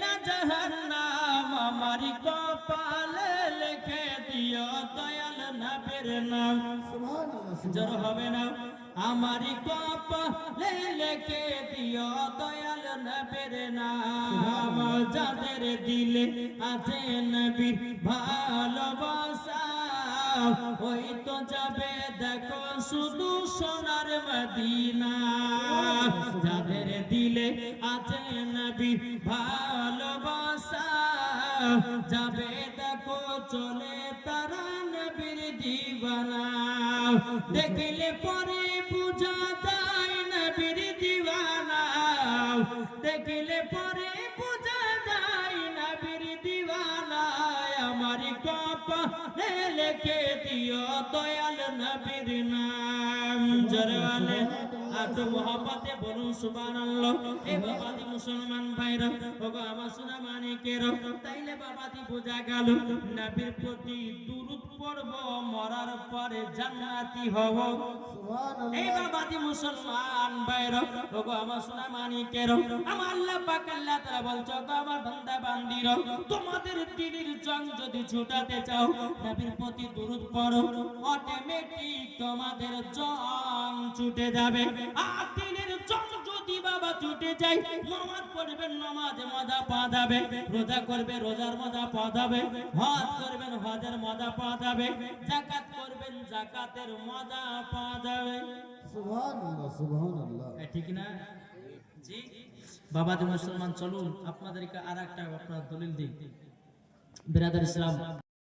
না নাম আমার কপালে লিখে দিও দয়াল নবীর নাম। জোর হবে না? আমারি কপালে লিখে দিও দয়াল নবীর নাম। যাদের দিলে আছে নবীর ভালোবাসা ওই তো যাবে দেখো শুধু সোনার মদিনা। দিলে আছে নবীর ভালোবাসা যাবে দেখো চলে তারা নবীর দিবানা দেখলে পরে পূজা যায় নবীর দিবানা দেখলে পরে পূজা যায় নবীর দিবানা আমার কপা লেখে দিও দয়াল নবীর নাম। জরওয়ালে এত মহাপাতে বলুন সুবহানাল্লাহ। এ বাবাদি মুসলমান ভাইরা ওগো আমার সোনা মানিকের তাইলে বাবাদি বোঝা গেল নবীর প্রতি দুরূদ পড়ব মরার পরে জান্নাতি হব। এই বাবাদি মুসলমান ভাইরা ওগো আমার সোনা মানিকের আমার আল্লাহ পাক আল্লাহ তাআলা বলছো গো আমার বান্দা বান্দির তোমাদের দিনের জং যদি ছুটাতে চাও নবীর প্রতি দুরূদ পড়ো অটোমেটিক তোমাদের জং ছুটে যাবে। বাবা ছুটে যায় নামাজ পড়বেন নামাজে মজা পাওয়া যাবে। রোজা করবে রোজার মজা পাওয়া যাবে। হজ করবেন হজের মজা পাওয়া যাবে। জাকাত করবেন জাকাতের মজা পাওয়া যাবে। সুবহানাল্লাহ সুবহানাল্লাহ। ঠিক না? জি। বাবাজি মুসলমান চলুন আপনাদেরকে আর একটা আপনার দলিল দিই। বিরাদার ইসলাম।